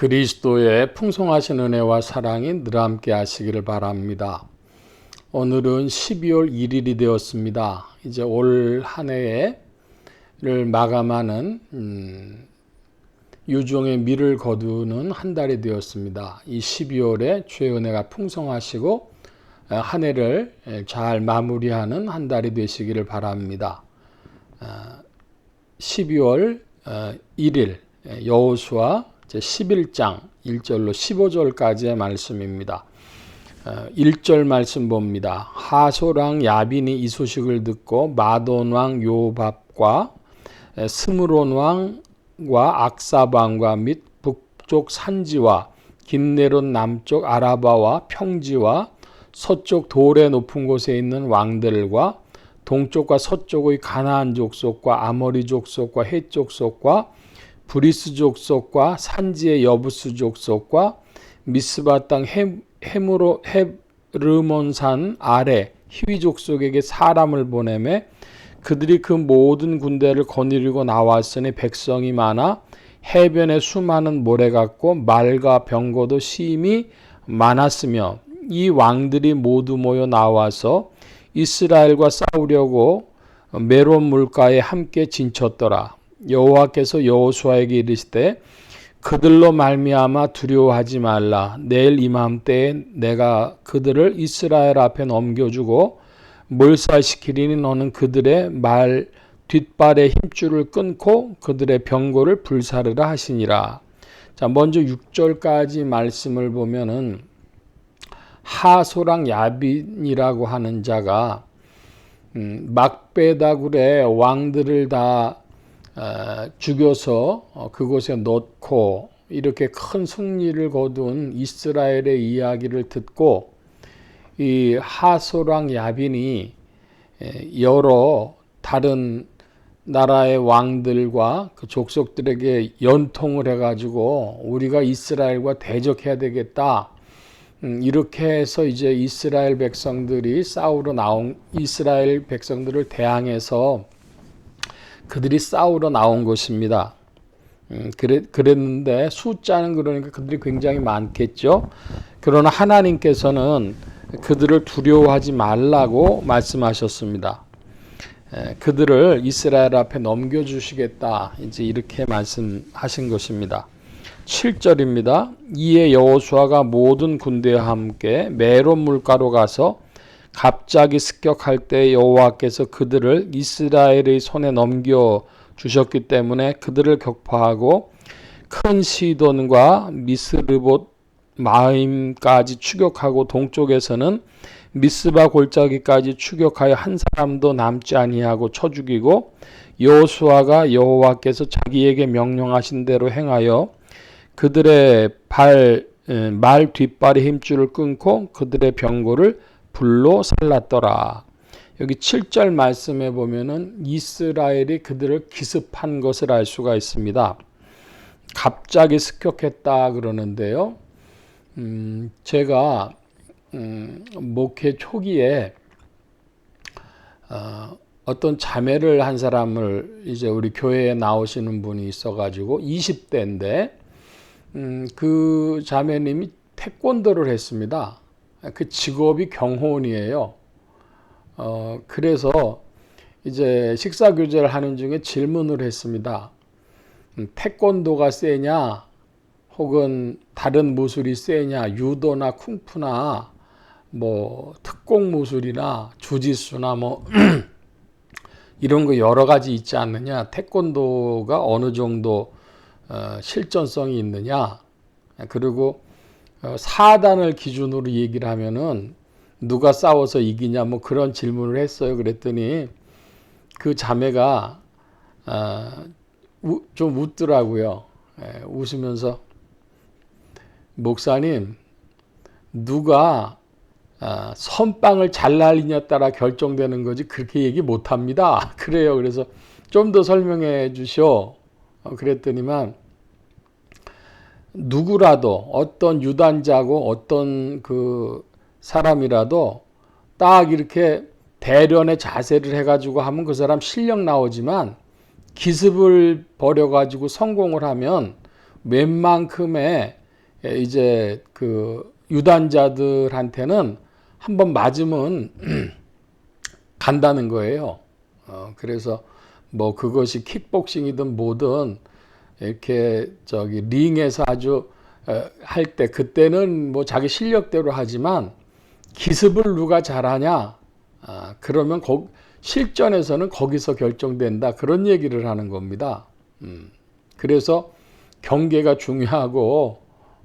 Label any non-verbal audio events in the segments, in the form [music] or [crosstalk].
그리스도의 풍성하신 은혜와 사랑이 늘 함께 하시기를 바랍니다. 오늘은 12월 1일이 되었습니다. 이제 올 한 해를 마감하는 음, 유종의 미를 거두는 한 달이 되었습니다. 이 12월에 주의 은혜가 풍성하시고 어, 한 해를 잘 마무리하는 한 달이 되시기를 바랍니다. 12월 1일 여호수아 제 11장 1절로 15절까지의 말씀입니다. 1절 말씀 봅니다. 하소랑 야빈이 이 소식을 듣고 마돈 왕 요밥과 스무론 왕과 악사방과 및 북쪽 산지와 김네론 남쪽 아라바와 평지와 서쪽 돌의 높은 곳에 있는 왕들과 동쪽과 서쪽의 가나안 족속과 아모리 족속과 헷 족속과 브리스 족속과 산지의 여부스 족속과 미스바 땅 헤무로 헤르몬산 아래 히위 족속에게 사람을 보내매 그들이 그 모든 군대를 거느리고 나왔으니 백성이 많아 해변에 수많은 모래 같고 말과 병거도 심히 많았으며 이 왕들이 모두 모여 나와서 이스라엘과 싸우려고 메론 물가에 함께 진쳤더라. 여호와께서 여호수아에게 이르시되 그들로 말미암아 두려워하지 말라 내일 이맘때에 내가 그들을 이스라엘 앞에 넘겨주고 몰살시키리니 너는 그들의 말 뒷발의 힘줄을 끊고 그들의 병고를 불사르라 하시니라. 자, 먼저 6절까지 말씀을 보면은 하소랑 야빈이라고 하는 자가 음, 막베다굴의 왕들을 다 어, 죽여서 어, 그곳에 넣고 이렇게 큰 승리를 거둔 이스라엘의 이야기를 듣고 이 하소랑 야빈이 여러 다른 나라의 왕들과 그 족속들에게 연통을 해가지고 우리가 이스라엘과 대적해야 되겠다. 음, 이렇게 해서 이제 이스라엘 백성들이 싸우러 나온 이스라엘 백성들을 대항해서 그들이 싸우러 나온 것입니다. 음, 그래, 그랬는데 숫자는 그러니까 그들이 굉장히 많겠죠. 그러나 하나님께서는 그들을 두려워하지 말라고 말씀하셨습니다. 에, 그들을 이스라엘 앞에 넘겨주시겠다. 이제 이렇게 말씀하신 것입니다. 7절입니다. 이에 여호수아가 모든 군대와 함께 메론 물가로 가서 갑자기 습격할 때 여호와께서 그들을 이스라엘의 손에 넘겨 주셨기 때문에 그들을 격파하고 큰 시돈과 미스르봇 마임까지 추격하고 동쪽에서는 미스바 골짜기까지 추격하여 한 사람도 남지 아니하고 쳐 죽이고 여호수아가 여호와께서 자기에게 명령하신 대로 행하여 그들의 발 말 뒷발의 힘줄을 끊고 그들의 병고를 불로 살랐더라. 여기 7절 말씀에 보면은 이스라엘이 그들을 기습한 것을 알 수가 있습니다. 갑자기 습격했다 그러는데요. 음, 제가 음, 목회 초기에 어, 어떤 자매를 한 사람을 이제 우리 교회에 나오시는 분이 있어가지고 20대인데 음, 그 자매님이 태권도를 했습니다. 그 직업이 경호원이에요. 어, 그래서 이제 식사 교제를 하는 중에 질문을 했습니다. 음, 태권도가 세냐, 혹은 다른 무술이 세냐, 유도나 쿵푸나 뭐 특공 무술이나 주짓수나 뭐 [clears throat] 이런 거 여러 가지 있지 않느냐, 태권도가 어느 정도 어, 실전성이 있느냐, 그리고 어, 사단을 기준으로 얘기를 하면은 누가 싸워서 이기냐 뭐 그런 질문을 했어요. 그랬더니 그 자매가 어, 좀 웃더라고요. 예, 웃으면서 목사님 누가 어, 선빵을 잘 날리냐 따라 결정되는 거지 그렇게 얘기 못 합니다. [laughs] 그래요. 그래서 좀 더 설명해 주셔. 그랬더니만 누구라도 어떤 유단자고 어떤 그 사람이라도 딱 이렇게 대련의 자세를 해가지고 하면 그 사람 실력 나오지만 기습을 버려가지고 성공을 하면 웬만큼의 이제 그 유단자들한테는 한번 맞으면 [clears throat] 간다는 거예요. 어, 그래서 뭐 그것이 킥복싱이든 뭐든 이렇게 저기 링에서 아주 어, 할때 그때는 뭐 자기 실력대로 하지만 기습을 누가 잘하냐 아, 그러면 거, 실전에서는 거기서 결정된다 그런 얘기를 하는 겁니다. 음, 그래서 경계가 중요하고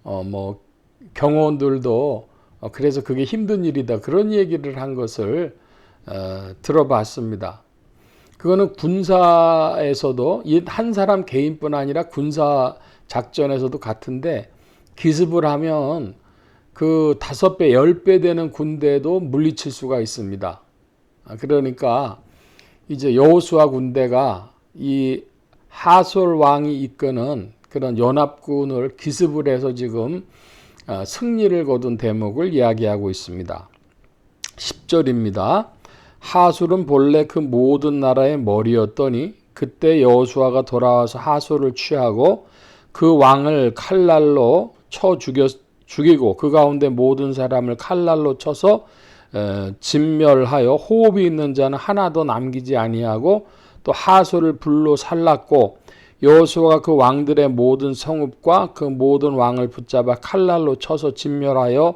어, 뭐 경호원들도 어, 그래서 그게 힘든 일이다 그런 얘기를 한 것을 어, 들어봤습니다. 그거는 군사에서도 한 사람 개인뿐 아니라 군사 작전에서도 같은데 기습을 하면 그 다섯 배, 열 배 되는 군대도 물리칠 수가 있습니다. 아, 그러니까 이제 여호수아 군대가 이 하솔 왕이 이끄는 그런 연합군을 기습을 해서 지금 아, 승리를 거둔 대목을 이야기하고 있습니다. 10절입니다. 하술은 본래 그 모든 나라의 머리였더니 그때 여호수아가 돌아와서 하술을 취하고 그 왕을 칼날로 쳐 죽여 죽이고 그 가운데 모든 사람을 칼날로 쳐서 진멸하여 호흡이 있는 자는 하나도 남기지 아니하고 또 하소를 불로 살랐고 여호수아가 그 왕들의 모든 성읍과 그 모든 왕을 붙잡아 칼날로 쳐서 진멸하여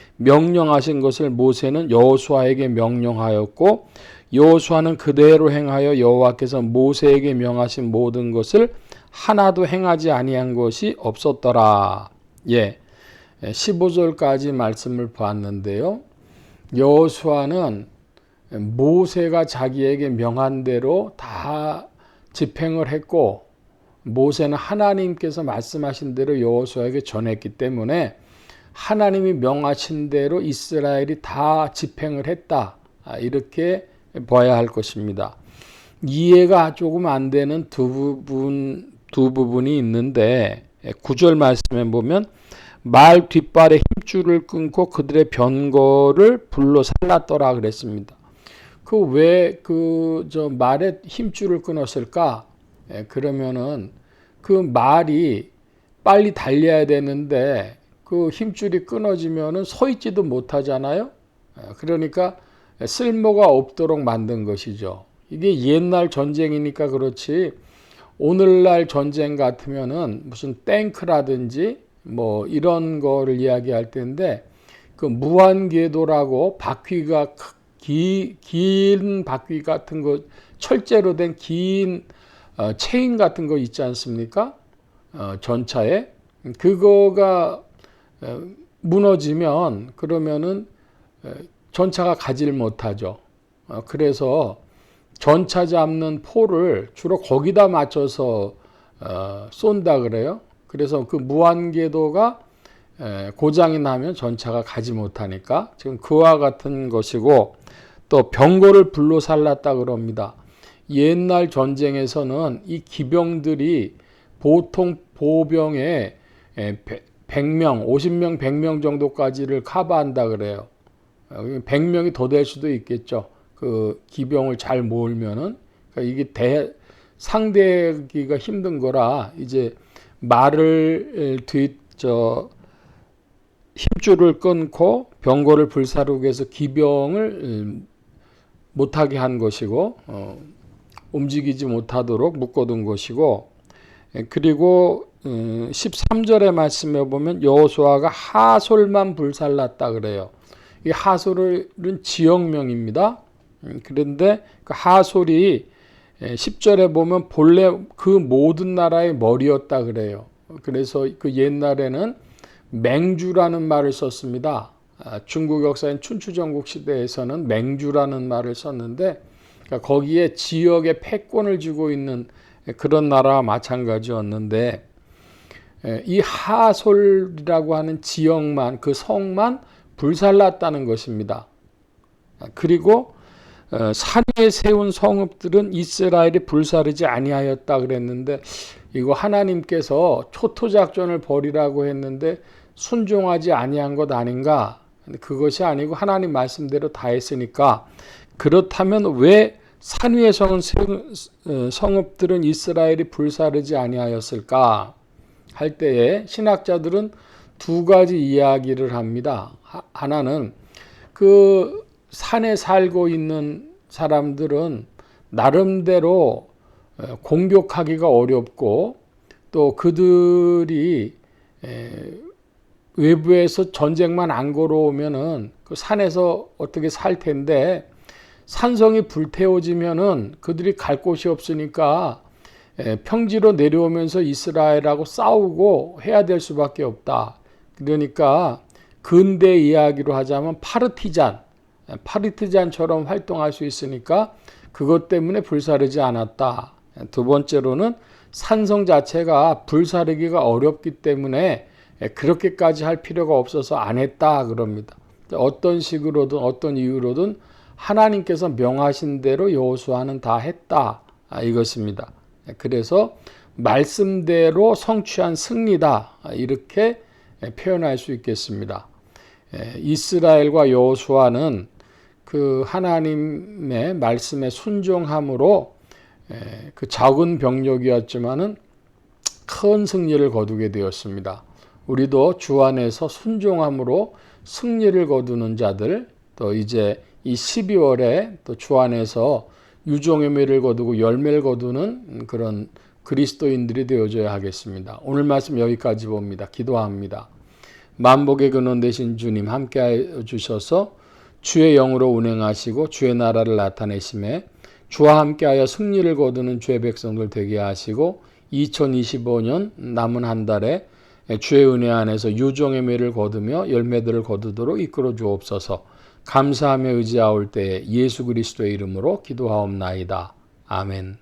명령하신 것을 모세는 여호수아에게 명령하였고 여호수아는 그대로 행하여 여호와께서 모세에게 명하신 모든 것을 하나도 행하지 아니한 것이 없었더라. 예. 15절까지 말씀을 보았는데요. 여호수아는 모세가 자기에게 명한 대로 다 집행을 했고 모세는 하나님께서 말씀하신 대로 여호수아에게 전했기 때문에 하나님이 명하신 대로 이스라엘이 다 집행을 했다. 아, 이렇게 봐야 할 것입니다. 이해가 조금 안 되는 두 부분 두 부분이 있는데 구절 말씀에 보면 말 뒷발에 힘줄을 끊고 그들의 변거를 불로 살랐더라 그랬습니다. 그 왜 그 저 말에 힘줄을 끊었을까? 예, 그러면은 그 말이 빨리 달려야 되는데 그 힘줄이 끊어지면은 서 있지도 못하잖아요. 예, 그러니까 쓸모가 없도록 만든 것이죠. 이게 옛날 전쟁이니까 그렇지 오늘날 전쟁 같으면은 무슨 탱크라든지 뭐 이런 거를 이야기할 텐데 그 무한 궤도라고 바퀴가 기, 긴 바퀴 같은 거 철제로 된긴 어, 체인 같은 거 있지 않습니까? 어, 전차에 그거가 어, 무너지면 그러면은 어, 전차가 가지를 못하죠. 어, 그래서 전차 잡는 포를 주로 거기다 맞춰서 어, 쏜다 그래요. 그래서 그 무한궤도가 고장이 나면 전차가 가지 못하니까 지금 그와 같은 것이고 또 병거를 불로 살랐다 그럽니다. 옛날 전쟁에서는 이 기병들이 보통 보병에 100명, 50명, 100명 정도까지를 커버한다 그래요. 100명이 더 될 수도 있겠죠. 그 기병을 잘 모으면은 그러니까 이게 대 상대하기가 힘든 거라 이제 말을 뒤저 힘줄을 끊고 병거를 불사르기 위해서 기병을 못하게 한 것이고 어, 움직이지 못하도록 묶어둔 것이고 그리고 13절의 어, 말씀에 보면 여호수아가 하솔만 불살랐다 그래요. 이 하솔은 지역명입니다. 음, 그런데 그 하솔이 10절에 보면 본래 그 모든 나라의 머리였다 그래요. 그래서 그 옛날에는 맹주라는 말을 썼습니다. 아, 중국 역사인 춘추전국 시대에서는 맹주라는 말을 썼는데 그러니까 거기에 지역의 패권을 쥐고 있는 그런 나라와 마찬가지였는데 예, 이 하솔이라고 하는 지역만 그 성만 불살랐다는 것입니다. 그리고 어, 산 위에 세운 성읍들은 이스라엘이 불사르지 아니하였다 그랬는데 이거 하나님께서 초토 작전을 벌이라고 했는데 순종하지 아니한 것 아닌가? 그것이 아니고 하나님 말씀대로 다 했으니까 그렇다면 왜 산 위에 성은 어, 성읍들은 이스라엘이 불사르지 아니하였을까? 할 때에 신학자들은 두 가지 이야기를 합니다. 하나는 그 산에 살고 있는 사람들은 나름대로 어, 공격하기가 어렵고 또 그들이 외부에서 전쟁만 안 걸어오면은 그 산에서 어떻게 살 텐데 산성이 불태워지면은 그들이 갈 곳이 없으니까 평지로 내려오면서 이스라엘하고 싸우고 해야 될 수밖에 없다. 그러니까 근대 이야기로 하자면 파르티잔, 파르티잔처럼 활동할 수 있으니까 그것 때문에 불사르지 않았다. 두 번째로는 산성 자체가 불사르기가 어렵기 때문에 그렇게까지 할 필요가 없어서 안 했다 그럽니다. 어떤 식으로든 어떤 이유로든 하나님께서 명하신 대로 여호수아는 다 했다 이것입니다. 그래서 말씀대로 성취한 승리다 이렇게 표현할 수 있겠습니다. 이스라엘과 여호수아는 그 하나님의 말씀에 순종함으로 그 작은 병력이었지만은 큰 승리를 거두게 되었습니다. 우리도 주 안에서 순종함으로 승리를 거두는 자들 또 이제 이 12월에 또 주 안에서 유종의 매를 거두고 열매를 거두는 그런 그리스도인들이 되어줘야 하겠습니다. 오늘 말씀 여기까지 봅니다. 기도합니다. 만복의 근원 되신 주님 함께 주셔서 주의 영으로 운행하시고 주의 나라를 나타내심에 주와 함께하여 승리를 거두는 주의 백성들 되게 하시고 2025년 남은 한 달에 주의 은혜 안에서 유종의 매를 거두며 열매들을 거두도록 이끌어 주옵소서. 감사하며 의지하올 때에 예수 그리스도의 이름으로 기도하옵나이다. 아멘.